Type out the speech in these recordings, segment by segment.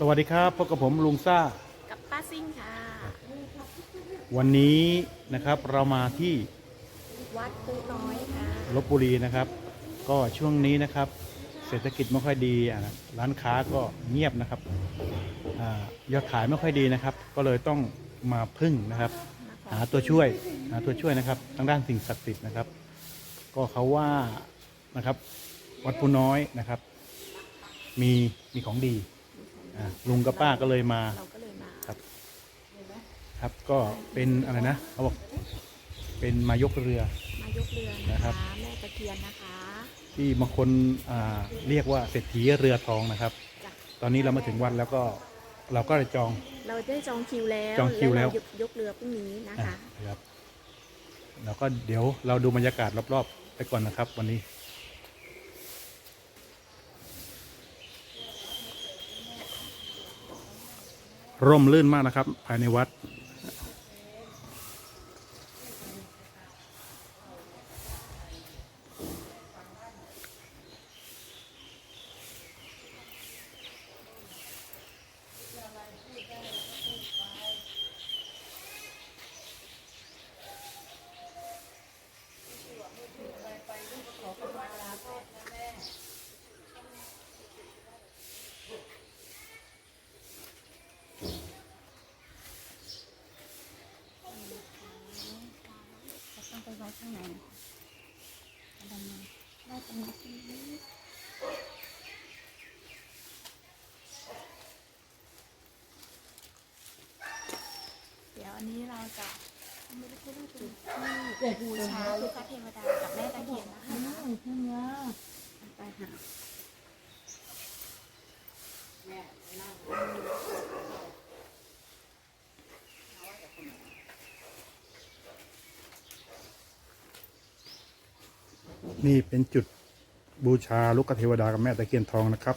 สวัสดีครับพบกับผมลุงซ่า กับป้าซิ่งค่ะ วันนี้นะครับเรามาที่วัดปูน้อยค่ะลบบุรีนะครับ ก็ช่วงนี้นะครับ เศรษฐกิจไม่ค่อยดีอะร้านค้าก็เงียบนะครับอายอดขายไม่ค่อยดีนะครับ ก็เลยต้องมาพึ่งนะครับ หาตัวช่วยหาตัวช่วยนะครับทางด้านสิ่งศักดิ์สิทธิ์นะครับ ก็เขาว่านะครับ วัดปูน้อยนะครับ มีมีของดี อะลุงกับป้าก็เลยมา เราก็เลยมาครับ ครับ ก็เป็นอะไรนะเขาบอกเป็นมายกเรือ มายกเรือนะนะครัคะบแม่ตะเคียนนะคะที่บางคนอ่าเรียกว่าเศรษฐีเรือทองนะครับ จ้ะตอนนี้เรามาถึงวันแล้วก็เราก็เลยจอง เราได้จองคิวแล้วจองคิวแล้วเรยกเรือพรุ่งนี้นะอะคะครับแล้วก็เดี๋ยวเราดูบรรยากาศรอบๆไปก่อนนะครับ วันนี้ ร่มรื่นมากนะครับ ภายในวัด ต้องไปไว้ข้างในดำเนินได้ตรงนี้เดี๋ยวอั นนี้เราจะไม่ได้พูดถึงที่บูชาลูกค้าเทวดากับแม่ตะเคียนนะคะไปหานี่เป็นจุดบูชาลูกเทวดากับแม่ตะเคียนทองนะครับ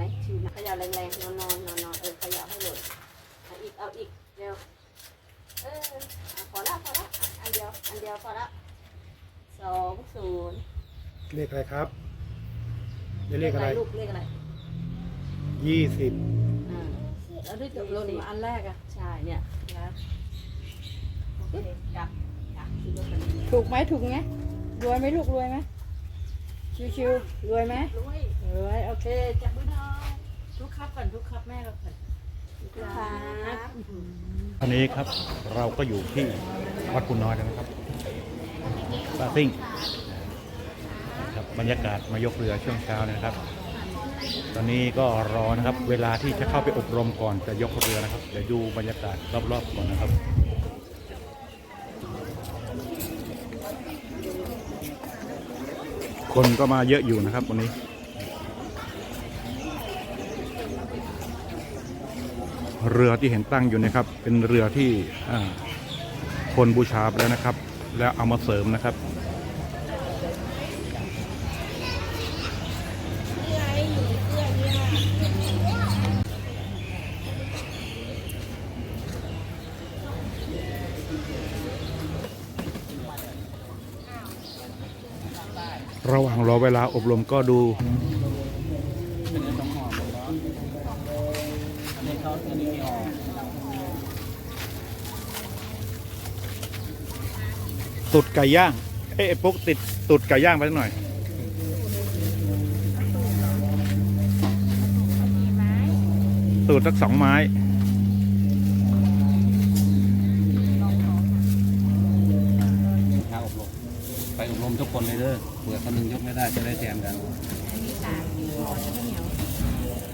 ไหมชิวหนักเขย่าแรงๆนอนนอนนอนนอนเออเขย่าให้หล่นเอาอีกเอาอีกเร็วเอออะพอละพอละอันเดียวอันเดียวพอละสองศูนย์เลขอะไรครับเลขอะไรลูกเลขอะไรยี่สิบอ่าแล้วด้วยกับหล่นมาอันแรกอะใช่เนี่ยนะโอเคจับจับที่รถคันนี้ถูกไหมถูกไหมรวยไหมลูกรวยไหมชิวๆรวยไหมรวยรวยโอเคจับมือหน่อย ทุกครับก่อนทุกครับแม่เราก่อนทุกครับอันนี้ครับเราก็อยู่ที่วัดปุณน้อยแล้วนะครับปาซิ่งครับบรรยากาศมายกเรือช่วงเช้านะครับ ตอนนี้ก็รอนะครับ เวลาที่จะเข้าไปอบรมก่อนจะยกเรือนะครับเดี๋ยวดูบรรยากาศรอบๆก่อนนะครับคนก็มาเยอะอยู่นะครับวันนี้ เรือที่เห็นตั้งอยู่นะครับ เป็นเรือที่คนบูชาไปแล้วนะครับ แล้วเอามาเสริมนะครับระหว่างรอเวลาอบรมก็ดู ตุดไก่ย่าง เอ้ยไอ้ปุ๊กติดตุดไก่ย่างไปสักหน่อยมีไหมตูดสักสองไม้ ข้าอบรมไปอบรมทุกคนเลยเด้อเผื่อคนหนึงยกไม่ได้จะได้แทนกัน อันนี้สามห่อจะไม่เหนียว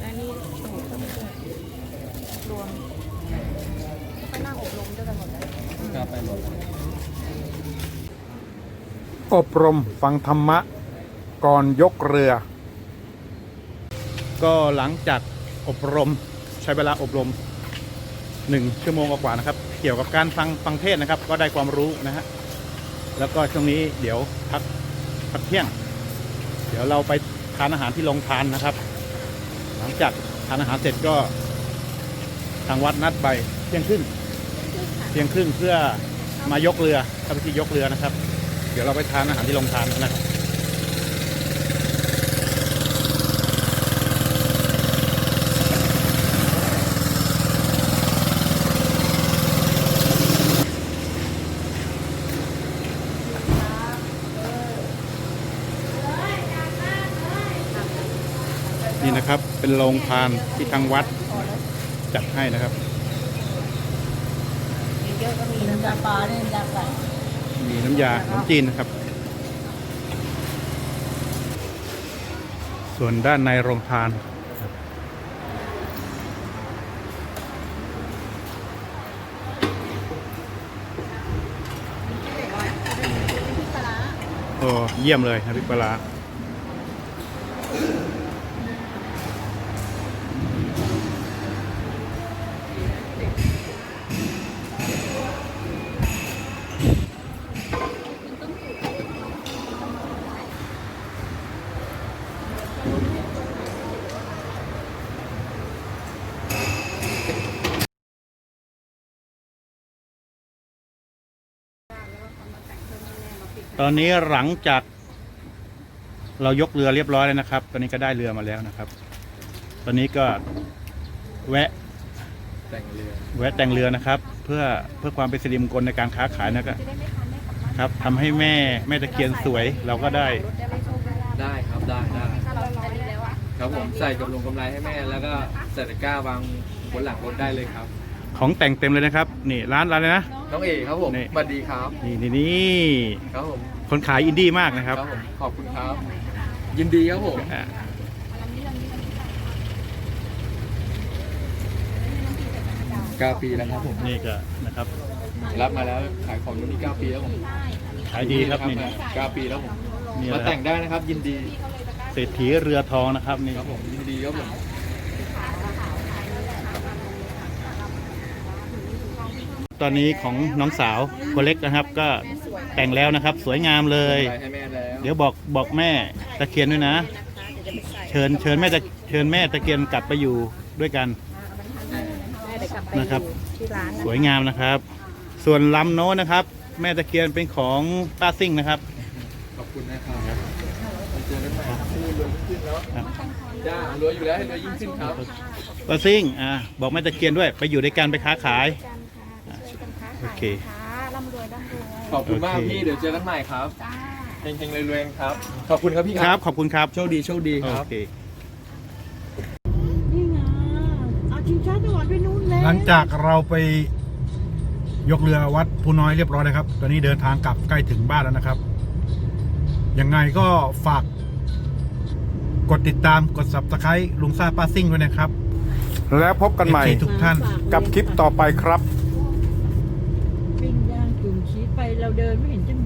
อันนี้สมุนไพรรวมก็นั่งอบรมด้วยกันหมดเลย ก็ ไปหมดอบรมฟังธรรมะ ก่อนยกเรือ ก็หลังจากอบรมใช้เวลาอบรมหนึ่งชั่วโมงกว่าๆนะครับ เกี่ยวกับการฟังฟังเทศน์นะครับ ก็ได้ความรู้นะฮะแล้วก็ช่วงนี้เดี๋ยวพักพักเที่ยง เดี๋ยวเราไปทานอาหารที่โรงทานนะครับ หลังจากทานอาหารเสร็จก็ทางวัดนัดไปเที่ยงครึ่ง เที่ยงครึ่งเพื่อมายกเรือทำพิธียกเรือนะครับ เดี๋ยวเราไปทานอาหารที่โรงทานนะครับนี่นะครับเป็นโรงทานที่ทางวัดจัดให้นะครับ อะก็มีน้ำยาปลาเนี่ยน้ำยาไก่มีน้ำยาขนมจีนนะครับ ส่วนด้านในโรงทานโอ้เยี่ยมเลยนะพริกปลาร้ ตอนนี้หลังจาก เรายกเรือเรียบร้อยแล้วนะครับ ตอนนี้ก็ได้เรือมาแล้วนะครับ ตอนนี้ก็แวะแต่งเรือแวะแต่งเรือนะครับ เพื่อเพื่อความเป็นสิริมงคลในการค้าขายนะครับครับทำให้แม่แม่ตะเคียนสวยเราก็ได้ได้ครับได้ได้ครับผมใส่กำลงกำไรให้แม่แล้วก็ใส่ตะกร้าวางบนหลังรถได้เลยครับ ของแต่งเต็มเลยนะครับนี่ร้านร้านเลยนะ น้องเอกครับผมนี่ สวัสดีครับนี่นี่นี่ครับผมคนขายอินดี้มากนะครับผมขอบคุณครับ ยินดีครับผมอ่าเก้าปีแล้วครับผม นี่ก็นะครับรับมาแล้วขายของอยู่นี่เก้าปีแล้วผมขายดีครับนี่เก้าปีแล้วผมนี่มานะคแต่รับงได้นะครับ ยินดีเศรษฐีเรือทองนะครับนี่ครับผมยินดีครับผม ตอนนี้ของน้องสาวคนเล็กนะครับ ก็แต่งแล้วนะครับ สวยงามเลยกำไรให้แม่แล้วเดี๋ยวบอกบอกแม่ตะเคียนด้วยนะ เชิญเชิญแม่ตะเชิญแม่ตะเคียนกลับไปอยู่ด้วยกันเดี๋ยวกลับไปนะครับ ที่ร้านสวยงามนะครับ ส่วนลำโน้นนะครับ แม่ตะเคียนเป็นของป้าซิ่งนะครับ ขอบคุณนะครับไปเจอกันใหม่ครับรวยขึ้นแล้วครับ จ้ารวยอยู่แล้วให้รวยยิ่งขึ้นครับ ป้าซิ่งอ่าบอกแม่ตะเคียนด้วย ไปอยู่ด้วยกันไปค้าขาย โอขายเคนะคะร่ำรวยร่ำรวยขอบคุณมากโอเค พี่เดี๋ยวเจอกันใหม่ครับจ้า เฮงๆรวยๆครับ ขอบคุณครับพี่ครับขอบคุณครับโชคดีโชคดีคโอรับเค นี่ไงเอาชิงช้าจังหวัดไปนู่นแล้วหลังจากเราไปยกเรือวัดภูน้อยเรียบร้อยนะครับ ตอนนี้เดินทางกลับใกล้ถึงบ้านแล้วนะครับ ยังไงก็ฝาก กดติดตามกด subscribe ลุงซ่าป้าซิ่งด้วยนะครับ แล้วพบกันใหม่ทุกท่าน กับคลิปต่อไปครับ ปิ้งย่างจุ่มชีสไป เราเดินไม่เห็นจะมีอะไร